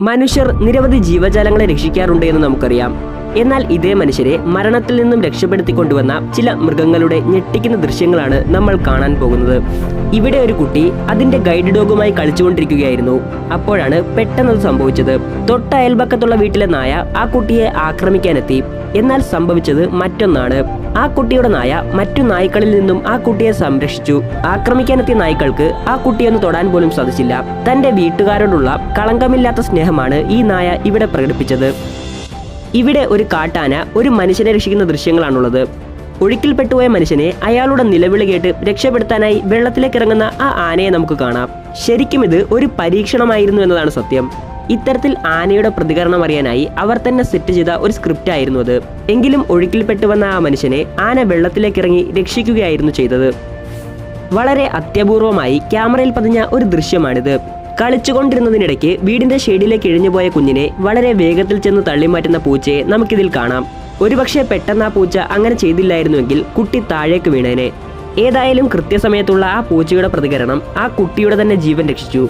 മനുഷ്യർ നിരവധി ജീവജാലങ്ങളെ രക്ഷിക്കാറുണ്ട് എന്ന് നമുക്കറിയാം. എന്നാൽ ഇതേ മനുഷ്യരെ മരണത്തിൽ നിന്നും രക്ഷപ്പെടുത്തിക്കൊണ്ടുവന്ന ചില മൃഗങ്ങളുടെ ഞെട്ടിക്കുന്ന ദൃശ്യങ്ങളാണ് നമ്മൾ കാണാൻ പോകുന്നത്. ഇവിടെ ഒരു കുട്ടി അതിന്റെ ഗൈഡ് ഡോഗുമായി കളിച്ചുകൊണ്ടിരിക്കുകയായിരുന്നു. അപ്പോഴാണ് പെട്ടെന്നത് സംഭവിച്ചത്. തൊട്ട അയൽപക്കത്തുള്ള വീട്ടിലെ നായ ആ കുട്ടിയെ ആക്രമിക്കാനെത്തി. എന്നാൽ സംഭവിച്ചത് മറ്റൊന്നാണ്. ആ കുട്ടിയുടെ നായ മറ്റു നായ്ക്കളിൽ നിന്നും ആ കുട്ടിയെ സംരക്ഷിച്ചു. ആക്രമിക്കാനെത്തിയ നായ്ക്കൾക്ക് ആ കുട്ടിയൊന്ന് തൊടാൻ പോലും സാധിച്ചില്ല. തന്റെ വീട്ടുകാരോടുള്ള കളങ്കമില്ലാത്ത സ്നേഹമാണ് ഈ നായ ഇവിടെ പ്രകടിപ്പിച്ചത്. ഇവിടെ ഒരു കാട്ടാന ഒരു മനുഷ്യനെ രക്ഷിക്കുന്ന ദൃശ്യങ്ങളാണുള്ളത്. ഒഴുക്കിൽപ്പെട്ടുപോയ മനുഷ്യനെ അയാളുടെ നിലവിളി കേട്ട് രക്ഷപ്പെടുത്താനായി വെള്ളത്തിലേക്ക് ഇറങ്ങുന്ന ആ ആനയെ നമുക്ക് കാണാം. ശരിക്കും ഇത് ഒരു പരീക്ഷണമായിരുന്നു എന്നതാണ് സത്യം. ഇത്തരത്തിൽ ആനയുടെ പ്രതികരണം അറിയാനായി അവർ തന്നെ സെറ്റ് ചെയ്ത ഒരു സ്ക്രിപ്റ്റ് ആയിരുന്നു അത്. എങ്കിലും ഒഴുക്കിൽപ്പെട്ടു വന്ന ആ മനുഷ്യനെ ആന വെള്ളത്തിലേക്ക് ഇറങ്ങി രക്ഷിക്കുകയായിരുന്നു ചെയ്തത്. വളരെ അത്യപൂർവമായി ക്യാമറയിൽ പതിഞ്ഞ ഒരു ദൃശ്യമാണിത്. കളിച്ചുകൊണ്ടിരുന്നതിനിടയ്ക്ക് വീടിന്റെ ഷെയ്ഡിലേക്ക് ഇഴിഞ്ഞുപോയ കുഞ്ഞിനെ വളരെ വേഗത്തിൽ ചെന്ന് തള്ളിമാറ്റുന്ന പൂച്ചയെ നമുക്കിതിൽ കാണാം. ഒരുപക്ഷെ പെട്ടെന്ന് ആ പൂച്ച അങ്ങനെ ചെയ്തില്ലായിരുന്നുവെങ്കിൽ കുട്ടി താഴേക്ക് വീണേനെ. ഏതായാലും കൃത്യസമയത്തുള്ള ആ പൂച്ചയുടെ പ്രതികരണം ആ കുട്ടിയുടെ തന്നെ ജീവൻ രക്ഷിച്ചു.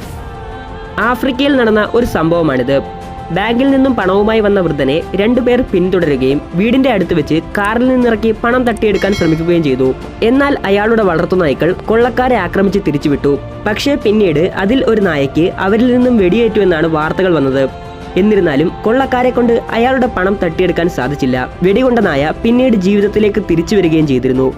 ആഫ്രിക്കയിൽ നടന്ന ഒരു സംഭവമാണിത്. ബാങ്കിൽ നിന്നും പണവുമായി വന്ന വൃദ്ധനെ രണ്ടുപേർ പിന്തുടരുകയും വീടിന്റെ അടുത്ത് വെച്ച് കാറിൽ നിന്നിറക്കി പണം തട്ടിയെടുക്കാൻ ശ്രമിക്കുകയും ചെയ്തു. എന്നാൽ അയാളുടെ വളർത്തു നായ്ക്കൾ കൊള്ളക്കാരെ ആക്രമിച്ച് തിരിച്ചുവിട്ടു. പക്ഷേ പിന്നീട് അതിൽ ഒരു നായയ്ക്ക് അവരിൽ നിന്നും വെടിയേറ്റു എന്നാണ് വാർത്തകൾ വന്നത്. എന്നിരുന്നാലും കൊള്ളക്കാരെ കൊണ്ട് അയാളുടെ പണം തട്ടിയെടുക്കാൻ സാധിച്ചില്ല. വെടികൊണ്ട നായ പിന്നീട് ജീവിതത്തിലേക്ക് തിരിച്ചു വരികയും ചെയ്തിരുന്നു.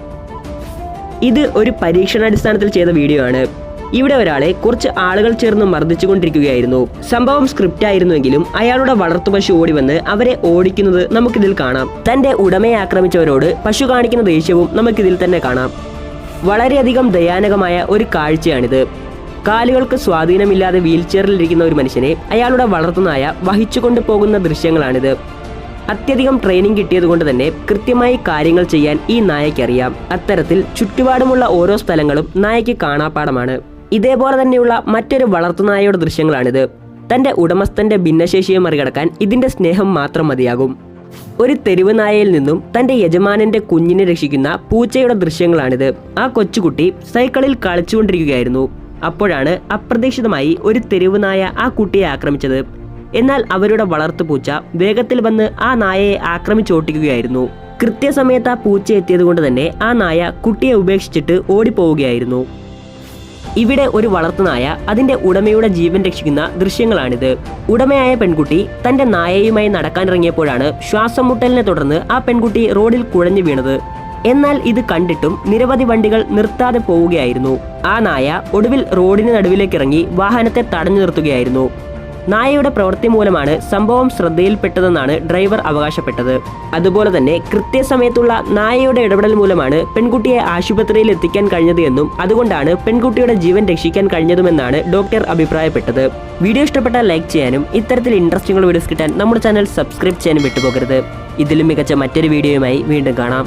ഇത് ഒരു പരീക്ഷണാടിസ്ഥാനത്തിൽ ചെയ്ത വീഡിയോ ആണ്. ഇവിടെ ഒരാളെ കുറച്ച് ആളുകൾ ചേർന്ന് മർദ്ദിച്ചുകൊണ്ടിരിക്കുകയായിരുന്നു. സംഭവം സ്ക്രിപ്റ്റ് ആയിരുന്നുവെങ്കിലും അയാളുടെ വളർത്തുപശു ഓടി വന്ന് അവരെ ഓടിക്കുന്നത് നമുക്കിതിൽ കാണാം. തന്റെ ഉടമയെ ആക്രമിച്ചവരോട് പശു കാണിക്കുന്ന ദേഷ്യവും നമുക്കിതിൽ തന്നെ കാണാം. വളരെയധികം ദയാനകമായ ഒരു കാഴ്ചയാണിത്. കാലുകൾക്ക് സ്വാധീനമില്ലാതെ വീൽ ചെയറിലിരിക്കുന്ന ഒരു മനുഷ്യനെ അയാളുടെ വളർത്തുനായ വഹിച്ചുകൊണ്ട് പോകുന്ന ദൃശ്യങ്ങളാണിത്. അത്യധികം ട്രെയിനിങ് കിട്ടിയതുകൊണ്ട് തന്നെ കൃത്യമായി കാര്യങ്ങൾ ചെയ്യാൻ ഈ നായയ്ക്കറിയാം അത്തരത്തിൽ ചുറ്റുപാടുമുള്ള ഓരോ സ്ഥലങ്ങളും നായയ്ക്ക് കാണാപ്പാടമാണ് ഇതേപോലെ തന്നെയുള്ള മറ്റൊരു വളർത്തുനായയുടെ ദൃശ്യങ്ങളാണിത്. തന്റെ ഉടമസ്ഥന്റെ ഭിന്നശേഷിയെ മറികടക്കാൻ ഇതിന്റെ സ്നേഹം മാത്രം മതിയാകും. ഒരു തെരുവ് നായയിൽ നിന്നും തന്റെ യജമാനന്റെ കുഞ്ഞിനെ രക്ഷിക്കുന്ന പൂച്ചയുടെ ദൃശ്യങ്ങളാണിത്. ആ കൊച്ചുകുട്ടി സൈക്കിളിൽ കളിച്ചുകൊണ്ടിരിക്കുകയായിരുന്നു. അപ്പോഴാണ് അപ്രതീക്ഷിതമായി ഒരു തെരുവ് നായ ആ കുട്ടിയെ ആക്രമിച്ചത്. എന്നാൽ അവരുടെ വളർത്തു പൂച്ച വേഗത്തിൽ വന്ന് ആ നായയെ ആക്രമിച്ചോട്ടിക്കുകയായിരുന്നു. കൃത്യസമയത്ത് ആ പൂച്ച എത്തിയതുകൊണ്ട് തന്നെ ആ നായ കുട്ടിയെ ഉപേക്ഷിച്ചിട്ട് ഓടിപ്പോവുകയായിരുന്നു. ഇവിടെ ഒരു വളർത്തുനായ അതിന്റെ ഉടമയുടെ ജീവൻ രക്ഷിക്കുന്ന ദൃശ്യങ്ങളാണിത്. ഉടമയായ പെൺകുട്ടി തന്റെ നായയുമായി നടക്കാനിറങ്ങിയപ്പോഴാണ് ശ്വാസം മുട്ടലിനെ തുടർന്ന് ആ പെൺകുട്ടി റോഡിൽ കുഴഞ്ഞു വീണത്. എന്നാൽ ഇത് കണ്ടിട്ടും നിരവധി വണ്ടികൾ നിർത്താതെ പോവുകയായിരുന്നു. ആ നായ ഒടുവിൽ റോഡിന് നടുവിലേക്ക് ഇറങ്ങി വാഹനത്തെ തടഞ്ഞു നിർത്തുകയായിരുന്നു. നായയുടെ പ്രവൃത്തി മൂലമാണ് സംഭവം ശ്രദ്ധയിൽപ്പെട്ടതെന്നാണ് ഡ്രൈവർ അവകാശപ്പെട്ടത്. അതുപോലെ തന്നെ കൃത്യസമയത്തുള്ള നായയുടെ ഇടപെടൽ മൂലമാണ് പെൺകുട്ടിയെ ആശുപത്രിയിൽ എത്തിക്കാൻ കഴിഞ്ഞത് എന്നും അതുകൊണ്ടാണ് പെൺകുട്ടിയുടെ ജീവൻ രക്ഷിക്കാൻ കഴിഞ്ഞതുമെന്നാണ് ഡോക്ടർ അഭിപ്രായപ്പെട്ടത്. വീഡിയോ ഇഷ്ടപ്പെട്ടാൽ ലൈക്ക് ചെയ്യാനും ഇത്തരത്തിൽ ഇൻട്രസ്റ്റിംഗ് വീഡിയോസ് കിട്ടാൻ നമ്മുടെ ചാനൽ സബ്സ്ക്രൈബ് ചെയ്യാനും വിട്ടുപോകരുത്. ഇതിലും മികച്ച മറ്റൊരു വീഡിയോയുമായി വീണ്ടും കാണാം.